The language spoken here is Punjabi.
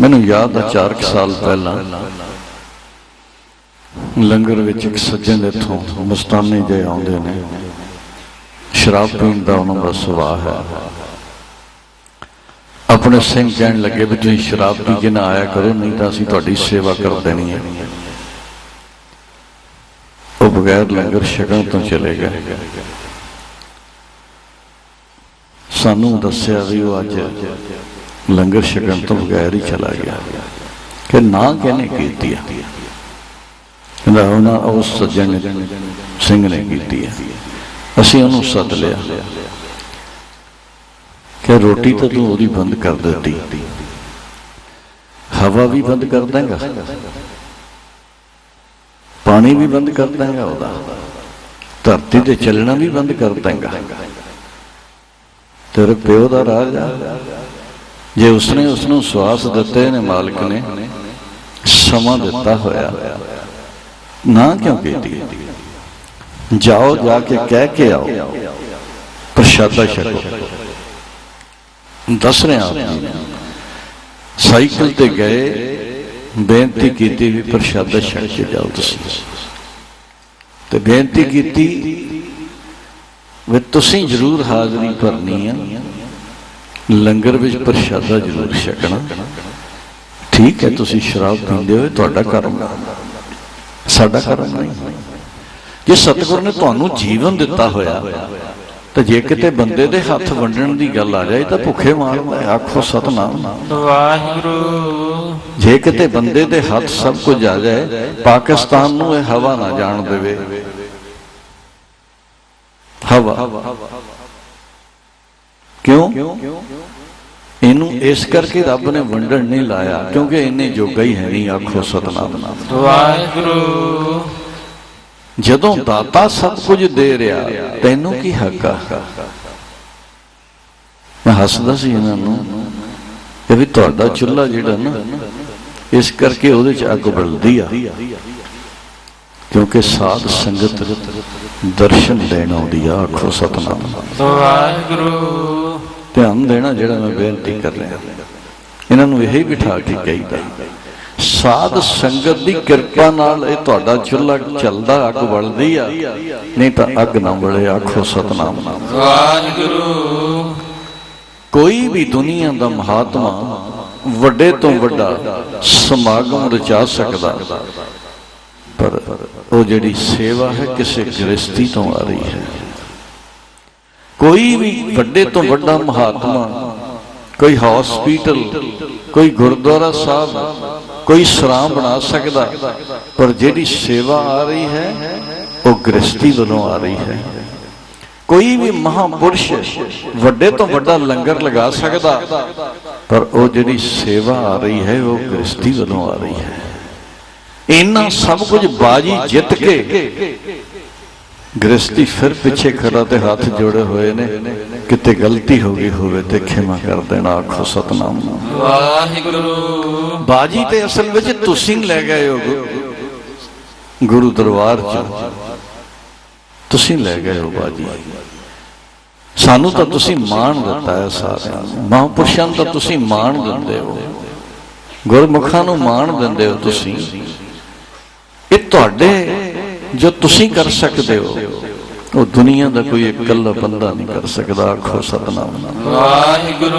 ਮੈਨੂੰ ਯਾਦ ਆ 4 ਸਾਲ ਪਹਿਲਾਂ। ਲੰਗਰ ਵਿੱਚ ਇੱਕ ਸੱਜਣ ਇੱਥੋਂ ਮਸਤਾਨੇ ਜੇ ਆਉਂਦੇ ਨੇ। ਸ਼ਰਾਬ ਪੀਣ ਦਾ ਉਹਨਾਂ ਦਾ ਸੁਭਾਅ ਹੈ। ਆਪਣੇ ਸਿੰਘ ਕਹਿਣ ਲੱਗੇ ਵੀ ਤੁਸੀਂ ਸ਼ਰਾਬ ਪੀ ਕੇ ਨਾ ਆਇਆ ਕਰੋ, ਨਹੀਂ ਤਾਂ ਅਸੀਂ ਤੁਹਾਡੀ ਸੇਵਾ ਕਰ ਦੇਣੀ ਹੈ। ਉਹ ਬਗੈਰ ਲੰਗਰ ਛਕਣ ਤੋਂ ਚਲੇ ਗਏ। ਸਾਨੂੰ ਦੱਸਿਆ ਵੀ ਉਹ ਅੱਜ ਲੰਗਰ ਛਕਣ ਤੋਂ ਬਗੈਰ ਹੀ ਚਲਾ ਗਿਆ। ਕਿ ਨਾ ਕਿਹਨੇ ਕੀਤੀ ਆ? ਕਹਿੰਦਾ ਉਹਨਾਂ ਉਸ ਸੱਜਣ ਸਿੰਘ ਨੇ ਕੀਤੀ ਹੈ ਅਸੀਂ ਉਹਨੂੰ ਸੱਦ ਲਿਆ। ਕਿ ਰੋਟੀ ਤਾਂ ਤੂੰ ਉਹਦੀ ਬੰਦ ਕਰ ਦਿੱਤੀ। ਹਵਾ ਵੀ ਬੰਦ ਕਰ ਦੇਂਗਾ ਪਾਣੀ ਵੀ ਬੰਦ ਕਰ ਦੇਂਗਾ ਉਹਦਾ। ਧਰਤੀ ਤੇ ਚੱਲਣਾ ਵੀ ਬੰਦ ਕਰ ਦੇਂਗਾ ਤੇਰੇ ਪਿਓ ਦਾ ਰਾਜ ਆ। ਜੇ ਉਸਨੇ ਉਸ ਨੂੰ ਸਵਾਸ ਦਿੱਤੇ ਨੇ ਮਾਲਕ ਨੇ, ਸਮਾਂ ਦਿੱਤਾ ਹੋਇਆ। ਨਾ ਕਿਉਂ ਕੀਤੀ ਜਾਓ, ਜਾ ਕੇ ਕਹਿ ਕੇ ਆਓ। ਪ੍ਰਸ਼ਾਦਾ ਛਕੋ। ਦੱਸ ਰਿਹਾ ਆਪ ਜੀ ਸਾਈਕਲ ਤੇ ਗਏ, ਬੇਨਤੀ ਕੀਤੀ ਵੀ ਪ੍ਰਸ਼ਾਦਾ ਛਕ ਕੇ ਜਾਓ ਤੁਸੀਂ। ਤੇ ਬੇਨਤੀ ਕੀਤੀ ਵੀ ਤੁਸੀਂ ਜ਼ਰੂਰ ਹਾਜ਼ਰੀ ਭਰਨੀ ਆ। ਲੰਗਰ ਵਿੱਚ ਪ੍ਰਸ਼ਾਦਾ ਜ਼ਰੂਰ ਛਕਣਾ। ਠੀਕ ਹੈ ਤੁਸੀਂ ਸ਼ਰਾਬ ਪੀਂਦੇ ਹੋ ਤੁਹਾਡਾ ਕਰਮ। ਸਾਡਾ ਕਰਮ ਨਹੀਂ। ਜੇ ਸਤਿਗੁਰ ਨੇ ਤੁਹਾਨੂੰ ਜੀਵਨ ਦਿੱਤਾ ਹੋਇਆ ਤਾਂ ਜੇ ਕਿਤੇ ਬੰਦੇ ਦੇ ਹੱਥ ਵੰਡਣ ਦੀ ਗੱਲ ਆ ਜਾਏ ਤਾਂ ਭੁੱਖੇ ਮਾਰਦਾ ਆਖੋ ਸਤਨਾਮ। ਵਾਹਿਗੁਰੂ। ਜੇ ਕਿਤੇ ਬੰਦੇ ਦੇ ਹੱਥ ਸਭ ਕੁਝ ਆ ਜਾਏ ਪਾਕਿਸਤਾਨ ਨੂੰ ਇਹ ਹਵਾ ਨਾ ਜਾਣ ਦੇਵੇ। ਹਵਾ। ਕਿਉਂ? ਇਹਨੂੰ ਇਸ ਕਰਕੇ ਰੱਬ ਨੇ ਵੰਡਣ ਨਹੀਂ ਲਾਇਆ ਕਿਉਂਕਿ ਇਹਨੇ ਜੋਗਾ ਹੀ ਹੈ ਨਹੀਂ ਆਖੋ ਸਤਨਾਮ। ਨਾਮ ਵਾਹਿਗੁਰੂ। ਜਦੋਂ ਦਾਤਾ ਸਭ ਕੁਝ ਦੇ ਰਿਹਾ ਤੈਨੂੰ ਕੀ ਹੱਕ ਆ? ਮੈਂ ਹੱਸਦਾ ਸੀ ਇਹਨਾਂ ਨੂੰ ਕਿ ਵੀ ਤੁਹਾਡਾ ਚੁੱਲ੍ਹਾ ਜਿਹੜਾ ਨਾ ਇਸ ਕਰਕੇ ਉਹਦੇ ਚ ਅੱਗ ਬਲਦੀ ਆ। ਕਿਉਂਕਿ ਸਾਧ ਸੰਗਤ ਦਰਸ਼ਨ ਦੇਣ ਆਉਂਦੀ ਆ ਆਖੋ ਸਤਨਾਮ। ਵਾਹਿਗੁਰੂ। ਧਿਆਨ ਦੇਣਾ ਜਿਹੜਾ ਮੈਂ ਬੇਨਤੀ ਕਰ ਰਿਹਾ। ਇਹਨਾਂ ਨੂੰ ਇਹ ਬਿਠਾ ਕੇ ਕਹੀਦਾ ਸਾਧ ਸੰਗਤ ਦੀ ਕਿਰਪਾ ਨਾਲ ਇਹ ਤੁਹਾਡਾ ਚੁੱਲ੍ਹਾ ਚੱਲਦਾ ਅੱਗ ਬਲਦੀ ਆ ਨਹੀਂ ਤਾਂ ਅੱਗ ਨਾ ਬਲੇ ਆਖੋ ਸਤਨਾਮ। ਨਾਮ ਵਾਹਿਗੁਰੂ। ਕੋਈ ਵੀ ਦੁਨੀਆ ਦਾ ਮਹਾਤਮਾ ਵੱਡੇ ਤੋਂ ਵੱਡਾ ਸਮਾਗਮ ਰਚਾ ਸਕਦਾ ਪਰ ਉਹ ਜਿਹੜੀ ਸੇਵਾ ਹੈ ਕਿਸੇ ਗ੍ਰਸਤੀ ਤੋਂ ਆ ਰਹੀ ਹੈ। ਕੋਈ ਵੀ ਵੱਡੇ ਤੋਂ ਵੱਡਾ ਮਹਾਤਮਾ, ਕੋਈ ਹਸਪੀਟਲ ਕੋਈ ਗੁਰਦੁਆਰਾ ਸਾਹਿਬ, ਕੋਈ ਸਰਾਂ ਬਣਾ ਸਕਦਾ, ਪਰ ਜਿਹੜੀ ਸੇਵਾ ਆ ਰਹੀ ਹੈ, ਉਹ ਗ੍ਰਸਤੀ ਵੱਲੋਂ ਆ ਰਹੀ ਹੈ। ਕੋਈ ਵੀ ਮਹਾਪੁਰਸ਼ ਵੱਡੇ ਤੋਂ ਵੱਡਾ ਲੰਗਰ ਲਗਾ ਸਕਦਾ, ਪਰ ਉਹ ਜਿਹੜੀ ਸੇਵਾ ਆ ਰਹੀ ਹੈ, ਉਹ ਗ੍ਰਸਤੀ ਵੱਲੋਂ ਆ ਰਹੀ ਹੈ। ਇਹਨਾਂ ਸਭ ਕੁਝ ਬਾਜੀ ਜਿੱਤ ਕੇ ਗ੍ਰਸਤੀ ਫਿਰ ਪਿੱਛੇ ਖੜਾ ਤੇ ਹੱਥ ਜੋੜੇ ਹੋਏ ਨੇ। ਕਿਤੇ ਗਲਤੀ ਹੋ ਗਈ ਹੋਵੇ ਤੇ ਖਿਮਾ ਕਰ ਦੇਣਾ ਆਖੋ ਸਤਨਾਮ। ਨਾਮ ਵਾਹਿਗੁਰੂ। ਬਾਜੀ ਤੇ ਅਸਲ ਵਿੱਚ ਤੁਸੀਂ ਲੈ ਗਏ ਹੋ ਗੁਰੂ ਦਰਬਾਰ ਚ। ਤੁਸੀਂ ਲੈ ਗਏ ਹੋ ਬਾਜੀ। ਸਾਨੂੰ ਤਾਂ ਤੁਸੀਂ ਮਾਣ ਦਿੱਤਾ ਹੈ ਸਾਰਿਆਂ ਨੂੰ। ਮਹਾਂਪੁਰਸ਼ਾਂ ਤਾਂ ਤੁਸੀਂ ਮਾਣ ਦਿੰਦੇ ਹੋ। ਗੁਰਮੁਖਾਂ ਨੂੰ ਮਾਣ ਦਿੰਦੇ ਹੋ ਤੁਸੀਂ। ਇਹ ਤੁਹਾਡੇ ਜੋ ਤੁਸੀਂ ਕਰ ਸਕਦੇ ਹੋ, ਉਹ ਦੁਨੀਆ ਦਾ ਕੋਈ ਇਕੱਲਾ ਬੰਦਾ ਨਹੀਂ ਕਰ ਸਕਦਾ। ਆਖੋ ਸਤਨਾਮ। ਨਾਮ ਵਾਹਿਗੁਰੂ।